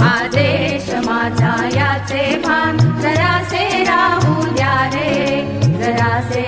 आदेश माझा याचे भान. जरासे राहू द्या रे जरासे